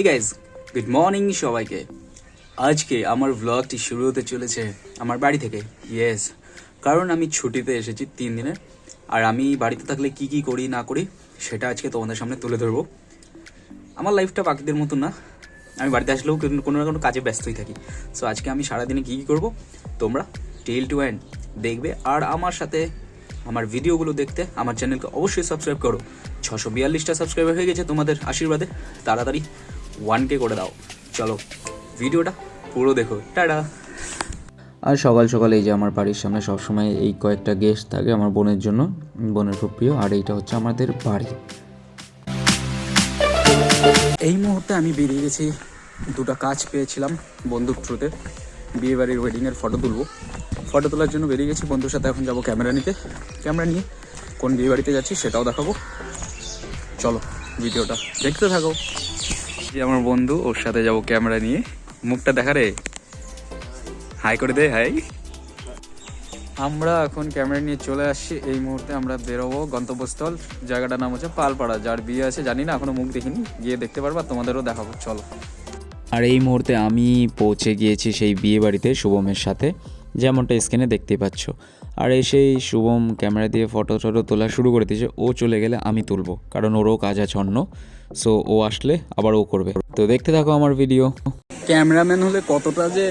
Hey guys good morning সবাইকে। আজকে আমার ব্লগটি শুরু হতে চলেছে আমার বাড়ি থেকে। ইয়েস কারণ আমি ছুটিতে এসেছি তিন দিনের। আর আমি বাড়িতে থাকলে কি কি করি, না করি, সেটা আজকে তোমাদের সামনে তুলে ধরবো। আমার লাইফটা বাকিদের মতো না। আমি বাড়িতে আসলেও কোনো- না কোনো কাজে ব্যস্তই থাকি। সো আজকে আমি সারাদিনে কী কী করব, তোমরা টেল টু এন্ড দেখবে। আর আমার সাথে আমার ভিডিওগুলো দেখতে আমার চ্যানেলকে অবশ্যই সাবস্ক্রাইব করো। ছশো বিয়াল্লিশটা সাবস্ক্রাইবার হয়ে গেছে তোমাদের আশীর্বাদে। তাড়াতাড়ি ওয়ান কে করে দাও। চলো ভিডিওটা পুরো দেখো। টাটা। আর সকাল সকাল এই যে আমার বাড়ির সামনে সবসময় এই কয়েকটা গেস্ট থাকে আমার বোনের জন্য বোনের খুব প্রিয় আর এইটা হচ্ছে আমাদের বাড়ি। এই মুহূর্তে আমি বেরিয়ে গেছি দুটো কাজ পেয়েছিলাম বন্দুক থ্রুতে। বিয়ে বাড়ির ওয়েডিংয়ের ফটো তুলবো। ফটো তোলার জন্য বেরিয়ে গেছি বন্ধুর সাথে এখন যাব ক্যামেরা নিতে। ক্যামেরা নিয়ে কোন বিয়ে বাড়িতে যাচ্ছি সেটাও দেখাবো। চলো ভিডিওটা দেখতে থাকো। যে আমার বন্ধু, ওর সাথে যাব ক্যামেরা নিয়ে। মুখটা দেখা রে। হাই করে দে, হাই। আমরা এখন ক্যামেরা নিয়ে চলে আসছি। এই মুহূর্তে আমরা বেরোবো গন্তব্যস্থল। জায়গাটার নাম হচ্ছে পালপাড়া। যার বিয়ে আছে, জানি না, এখনও মুখ দেখিনি। গিয়ে দেখতে পারবা, তোমাদেরও দেখাবো। চলো। আর এই মুহূর্তে আমি পৌঁছে গিয়েছি সেই বিয়ে বাড়িতে শুভমের সাথে। যেমনটা স্ক্রিনে দেখতে পাচ্ছ। আর এসেই শুভম ক্যামেরা দিয়ে ফটো টটো তোলা শুরু করে দিয়েছে। ও চলে গেলে আমি তুলবো কারণ ওরও কাজ আছে অন্য সো ও আসলে আবার ও করবে। তো দেখতে থাকো আমার ভিডিও ক্যামেরাম্যান হলে কতটা যে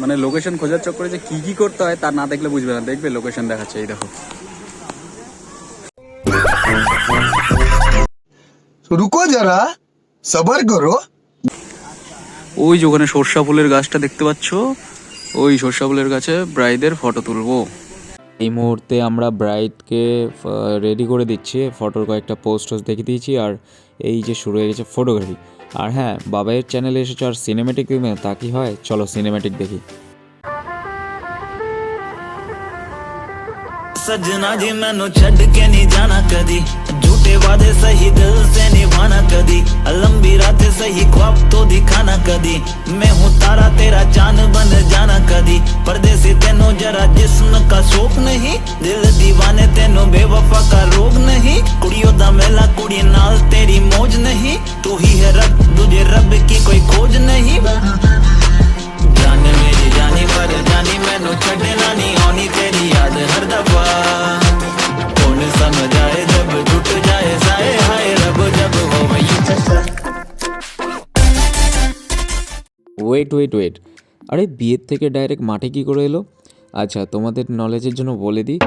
মানে লোকেশন খোঁজার চক্করে যে কি কি করতে হয় তার না দেখলে বুঝবে না। দেখবে লোকেশন দেখাচ্ছে এই দেখো। রুকো যারা সবার করো। ওই যে ওখানে সর্ষা ফুলের গাছটা দেখতে পাচ্ছ? ওই সর্ষা ফুলের গাছে ব্রাইদের ফটো তুলবো। এই মুহূর্তে আমরা ব্রাইডকে রেডি করে দিচ্ছি ফটোর কয়েকটা পোস্ট দেখে দিয়েছি আর এই যে শুরু হয়ে গেছে ফটোগ্রাফি আর হ্যাঁ বাবাইয়ের চ্যানেলে এসেছো আর সিনেমেটিক দেখবে না, তা কি হয় চলো সিনেমেটিক দেখি ਸੱਜਣਾ ਜੀ ਮੈਨੂੰ ਛੱਡ ਕੇ ਨਹੀਂ ਜਾਣਾ ਕਦੀ सही ख्वाब तो दिखाना कदी मैं हूँ तारा, तेरा चाँद बन जाना कदी परदेसी तेनो जरा जिस्म का शोक नहीं। दिल दीवाने तेनो बेवफा का रोग नहीं। कुड़ियों दा मेला कुड़ी नाल तेरी मौज नहीं। तू ही है रब, तुझे रब की कोई खोज नहीं ওয়েট ওয়েট আরে বিয়ের থেকে ডাইরেক্ট মাঠে কি করে এলো? আচ্ছা তোমাদের নলেজের জন্য বলে দিই।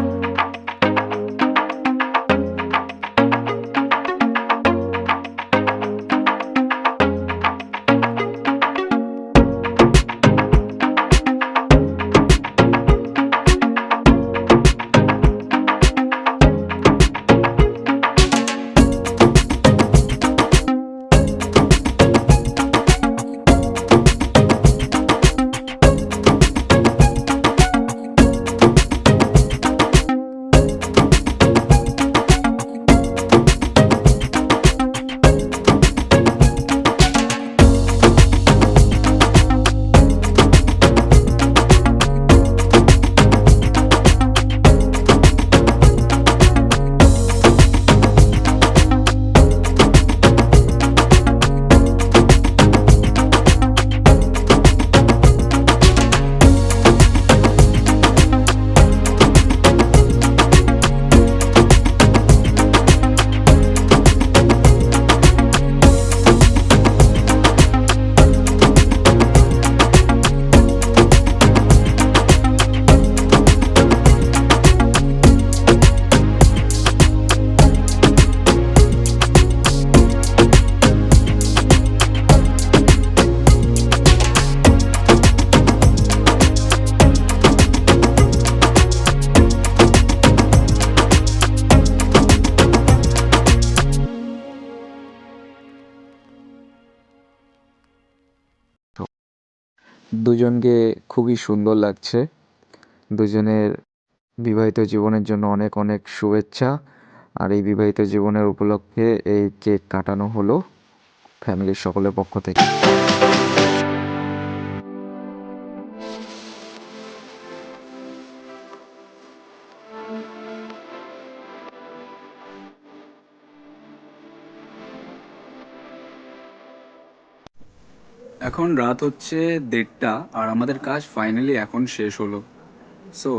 দুজনকে খুবই সুন্দর লাগছে। দুজনের বিবাহিত জীবনের জন্য অনেক অনেক শুভেচ্ছা। আর এই বিবাহিত জীবনের উপলক্ষে এই কেক কাটানো হলো ফ্যামিলির সকলের পক্ষ থেকে। এখন রাত হচ্ছে দেড়টা আর আমাদের কাজ ফাইনালি এখন শেষ হলো। সো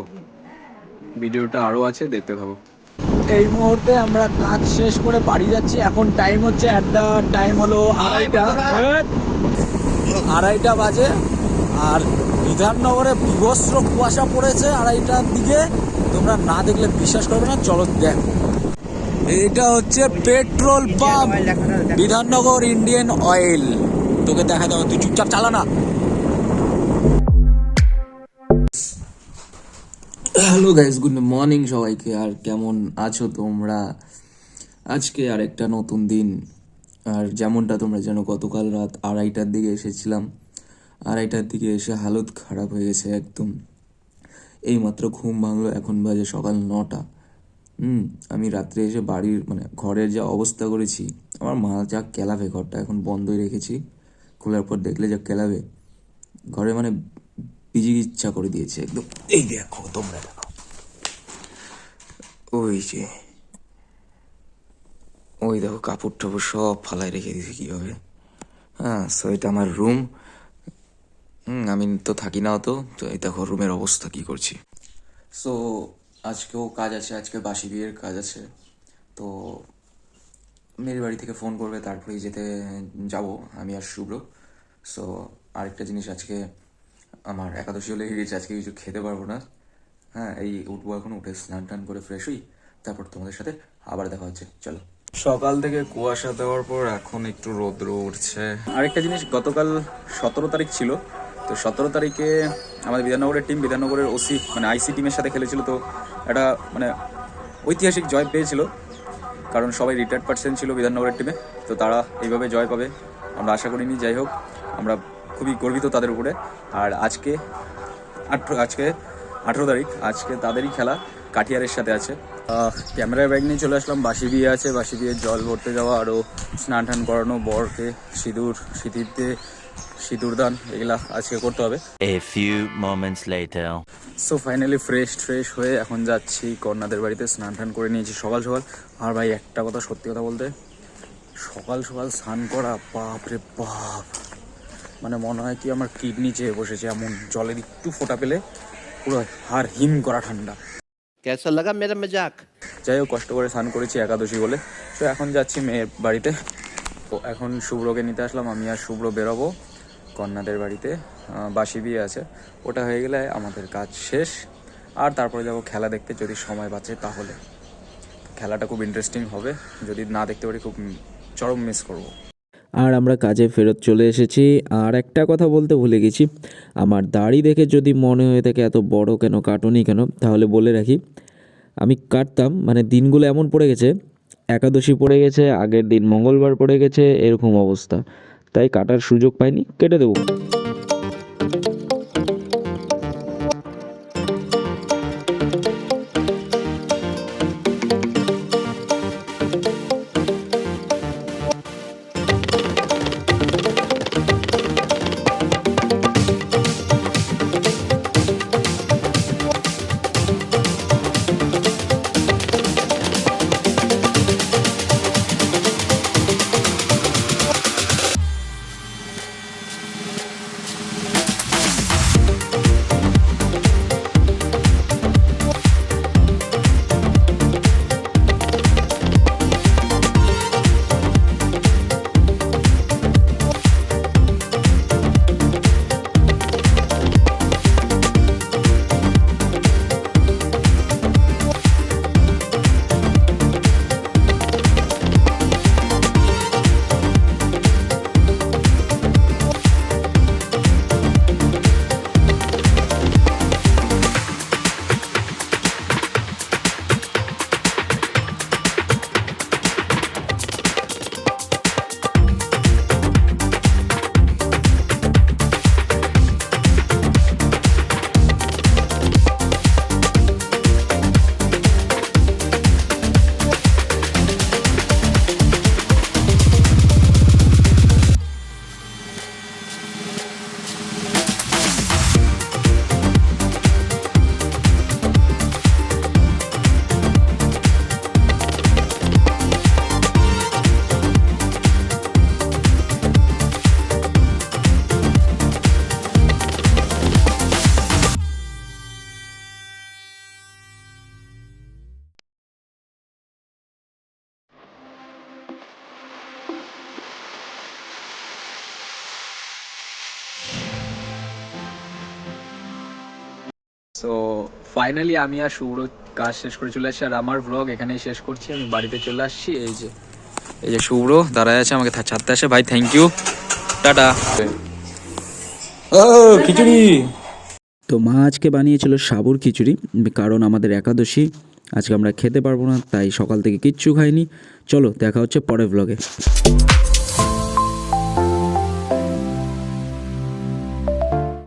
ভিডিওটা আরও আছে, দেখতে থাকো। এই মুহূর্তে আমরা কাজ শেষ করে বাড়ি যাচ্ছি। এখন টাইম হচ্ছে অ্যাট দ্য টাইম হলো আড়াইটা। আড়াইটা বাজে আর বিধাননগরে বিভস্র কুয়াশা পড়েছে আড়াইটার দিকে। তোমরা না দেখলে বিশ্বাস করবে না, চলো দেখ। এটা হচ্ছে petrol pump, Bidhannagar Indian Oil. তোকে দেখা দাও তুই চুপচাপ চালা না। হ্যালো গাইস গুড মর্নিং সবাইকে, আর কেমন আছো তোমরা? আজকে আর একটা নতুন দিন, আর যেমনটা তোমরা জানো, গতকাল রাত আড়াইটার দিকে এসেছিলাম। আড়াইটার দিকে এসে হালত খারাপ হয়ে গেছে একদম। এইমাত্র ঘুম ভাঙলো, এখন বাজে সকাল নটা। হুম, আমি রাত্রে এসে বাড়ির মানে ঘরের যা অবস্থা করেছি, আমার মা যা কেলাবে, ঘরটা এখন বন্ধই রেখেছি। খোলার পর দেখলে যা কেলাবে, ঘরে মানে বিজি ইচ্ছা করে দিয়েছে একদম। এই দেখো, তোমরা দেখো। ওই যে, ওই দেখো কাপড় টাপড় সব ফালাই রেখে দিয়েছে কীভাবে। হ্যাঁ সো এটা আমার রুম হুম, আমি তো থাকি না তো তো এই দেখো রুমের অবস্থা কি করছি। সো আজকেও কাজ আছে, আজকে বাসি বিয়ের কাজ আছে। তো মেয়ের বাড়ি থেকে ফোন করবে, তারপরেই যেতে যাব আমি আর শুভ্র। সো আরেকটা জিনিস আজকে আমার একাদশী হলে গেছে, আজকে কিছু খেতে পারব না। হ্যাঁ এই উঠবো এখন, উঠে স্নান টান করে ফ্রেশ হই, তারপর তোমাদের সাথে আবার দেখা হচ্ছে। চলো। সকাল থেকে কুয়াশা দেওয়ার পর এখন একটু রৌদ্র উঠছে। আরেকটা জিনিস, গতকাল সতেরো তারিখ ছিল, তো সতেরো তারিখে আমাদের বিধাননগরের টিম বিধাননগরের ওসি মানে আইসি টিমের সাথে খেলেছিল, তো একটা মানে ঐতিহাসিক জয় পেয়েছিল, কারণ সবাই রিটায়ার্ড পার্সেন্ট ছিল বিধাননগরের টিমে তো তারা এইভাবে জয় পাবে, আমরা আশা করিনি, যাই হোক। আমরা খুবই গর্বিত তাদের উপরে। আর আজকে আঠেরো আজকে আঠেরো তারিখ আজকে তাদেরই খেলা কাঠিয়ারের সাথে আছে। ক্যামেরার ব্যাগ নিয়ে চলে আসলাম বাসি বিয়ে আছে বাসি বিয়ে জল ভরতে যাওয়া আরও স্নান টান করানো বরকে সিঁদুর সিঁথিতে সিঁদুর দান এগুলা আজকে করতে হবে। A few moments later. So finally fresh ট্রেশ হয়ে এখন যাচ্ছি কন্যাদের বাড়িতে স্নান টান করে নিয়েছি সকাল সকাল। আর ভাই একটা কথা সত্যি কথা বলতে সকাল সকাল স্নান করা বাপ রে বাপ। মানে মনে হয় কি আমার কিডনি চেয়ে বসেছে এমন জলের একটু ফোটা পেলে পুরো হাড় হিম করা ঠান্ডা। কেসা লাগা মেরা মজাক? যাই হোক কষ্ট করে স্নান করেছি একাদশী বলে। তো এখন যাচ্ছি মেয়ের বাড়িতে। তো এখন শুভ্রকে নিতে আসলাম আমি আর শুভ্র বেরোবো কন্যাদের বাড়িতে। বাসি বিয়ে আছে। ওটা হয়ে গেলে আমাদের কাজ শেষ। আর তারপরে যাব খেলা দেখতে যদি সময় বাঁচে তাহলে। খেলাটা খুব ইন্টারেস্টিং হবে। যদি না দেখতে পারি খুব চরম মিস করব। আর আমরা কাজে ফেরত চলে এসেছি। আর একটা কথা বলতে ভুলে গেছি। আমার দাড়ি দেখে যদি মনে হয়ে থাকে এত বড় কেন, কাটুনি কেন, তাহলে বলে রাখি, আমি কাটতাম মানে দিনগুলো এমন পড়ে গেছে, একাদশী পড়ে গেছে, আগের দিন মঙ্গলবার পড়ে গেছে, এরকম অবস্থা। তাই কাটার সুযোগ পাইনি, কেটে দেবো। সো ফাইনালি আমি আর শুভ্র কাজ শেষ করে চলে আসছি আর আমার ব্লগ এখানেই শেষ করছি। আমি বাড়িতে চলে আসছি এই যে এই যে শুভ্র দাঁড়ায় আছে আমাকে ছাড়তে আসে। ভাই থ্যাংক ইউ টাটা। ও খিচুড়ি। তো মা আজকে বানিয়েছিল সাবুর খিচুড়ি কারণ আমাদের একাদশী। আজকে আমরা খেতে পারব না তাই সকাল থেকে কিচ্ছু খাইনি। চলো দেখা হচ্ছে পরের ব্লগে